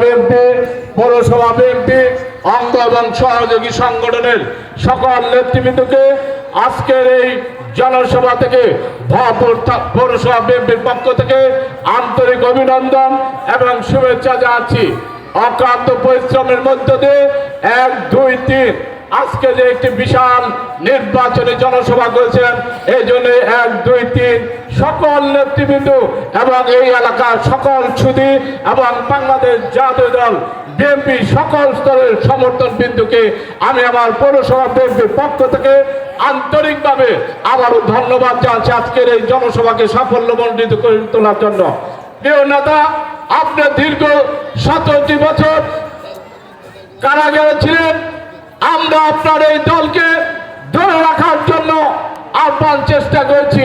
BNP পৌরসভা BNP অঙ্গ এবং সহযোগী সংগঠনের সকল নেতৃবৃন্দকে আজকের এই জনসভা থেকে পৌরসভা বিএনপির পক্ষ থেকে আন্তরিক অভিনন্দন এবং শুভেচ্ছা জানাচ্ছি। অক্লান্ত পরিশ্রমের মধ্য দিয়ে এক, দুই, তিন। আজকে যে একটি বিশাল নির্বাচনী জনসভা করেছেন এই জন্য এক, দুই, তিন সকল নেতৃবৃন্দ এবং এই এলাকার সকল সুদী এবং বাংলাদেশ জাতীয় দল, বিএনপি সকল স্তরের সমর্থন বিন্দুকে আমি আমার পৌরসভা বিএনপির পক্ষ থেকে আন্তরিকভাবে আবারও ধন্যবাদ জানাচ্ছি আজকের এই জনসভাকে সাফল্যমণ্ডিত করে তোলার জন্য। প্রিয় নেতা, আপনি দীর্ঘ সতেরোটি বছর কারাগারে ছিলেন আমরা আপনার এই দলকে ধরে রাখার জন্য আহ্বান চেষ্টা করেছি।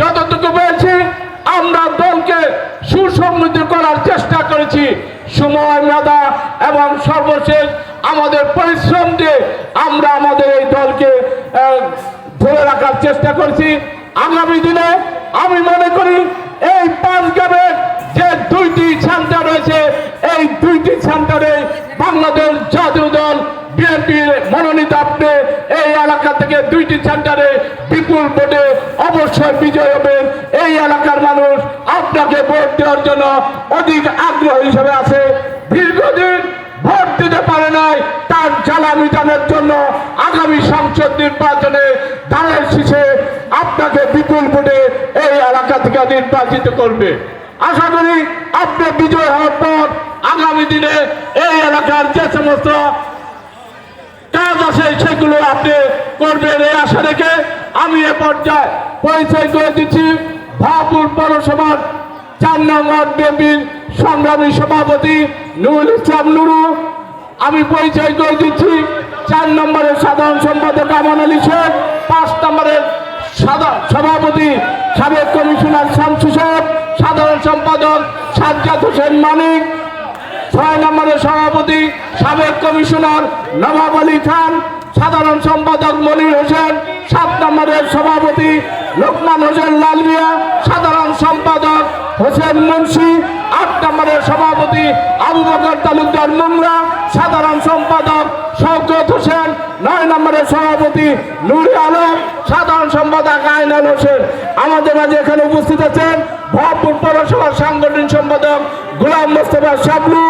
যতটুকু পেয়েছি, আমরা দলকে সুসমৃদ্ধ করার চেষ্টা করেছি। সময় মেধা এবং সর্বশেষ আমাদের পরিশ্রম দিয়ে আমরা আমাদের এই দলকে ধরে রাখার চেষ্টা করেছি। আগামী দিনে আমি মনে করি এই পাঁচ গ্রামের যে দুইটি সেন্টার রয়েছে, এই দুইটি সেন্টারে বাংলাদেশ জাতীয় দল বিএনপির মনোনীত আপনি এই এলাকা থেকে দুইটি সেন্টারে বিপুল ভোটে অবশ্যই বিজয় হবেন এই এলাকার মানুষ আপনাকে ভোট দেওয়ার জন্য অধিক আগ্রহ হিসেবে আছে। দীর্ঘদিন ভোট দিতে পারে নাই, তার জ্বালা মিটানোর জন্য আগামী সংসদ নির্বাচনে ধানের শীষে আপনাকে বিপুল ভোটে এই এলাকা থেকে নির্বাচিত করবে। আশা করি আপনি বিজয় হওয়ার পর আগামী দিনে এই এলাকার যে সমস্ত আছে সেগুলো আপনি করবেন, এই আশা রেখে আমি এ পর্যায়ে পরিচয় করে দিচ্ছি। ভাপুর পৌরসভার চার নম্বর বিএনপির সংগ্রামী সভাপতি নুরুল ইসলাম নুরু। আমি পরিচয় করে দিচ্ছি চার নম্বরের সাধারণ সম্পাদক আমান আলী শেখ, পাঁচ নম্বরের সভাপতি সাবেক কমিশনার শামসু সাহেব, সাধারণ সম্পাদক সাজ্জাদ হোসেন মানিক ছয় নম্বরের সভাপতি সাবেক কমিশনার নবাব আলী খান, সাধারণ সম্পাদক মনির হোসেন, সাত নম্বরের সভাপতি লোকমান হোসেন লাল মিয়া সাধারণ সম্পাদক হোসেন মুন্সি, আট নম্বরের সভাপতি আবু বকর তালুকদার মুংরা সাধারণ সম্পাদক শওকত হোসেন, নয় নম্বরের সভাপতি নুরি আলম, সাধারণ সম্পাদক আইনাল হোসেন। আমাদের মাঝে এখানে উপস্থিত আছেন ভরপুর পৌরসভার সাংগঠনিক সম্পাদক গোলাম মোস্তফা শাবলু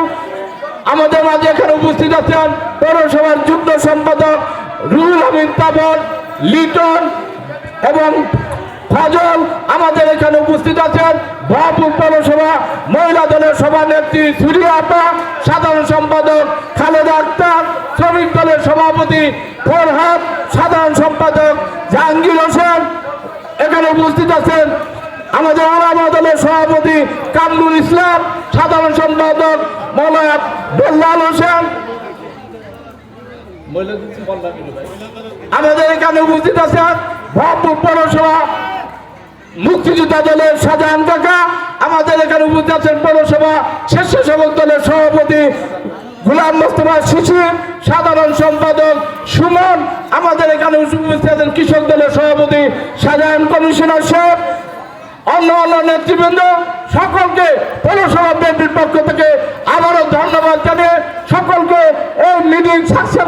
আমাদের মাঝে এখানে উপস্থিত আছেন পৌরসভার যুগ্ম সম্পাদক রুহুল আমিন তাবর লিটন এবং ফজল। আমাদের এখানে উপস্থিত আছেন ভরপুর পৌরসভা মহিলা দলের সভানেত্রী সুরিয়া আপা সাধারণ সম্পাদক খালেদা আক্তার, শ্রমিক দলের সভাপতি ফরহাদ, সাধারণ সম্পাদক জাহাঙ্গীর হোসেন। এখানে উপস্থিত আছেন আমাদের আলামা দলের সভাপতি কামরুল ইসলাম, সাধারণ সম্পাদক মৌলানা বেল্লাল হোসেন। আমাদের এখানে উপস্থিত আছেন ভরপুর পৌরসভা মুক্তিযোদ্ধা দলের শাহজাহান কাকা। আমাদের এখানে উপস্থিত আছেন পৌরসভা স্বেচ্ছাসেবক দলের সভাপতি গুলাম মোস্তফা শিশির সাধারণ সম্পাদক সুমন, আমাদের এখানে উপস্থিত কৃষক দলের সভাপতি সাধারণ কমিশনার সাহেব, অন্য অন্য নেতৃবৃন্দ, সকলকে পৌরসভা বিএনপির পক্ষ থেকে আবারও ধন্যবাদ জানিয়ে সকলকে এই মিটিং সাকসেস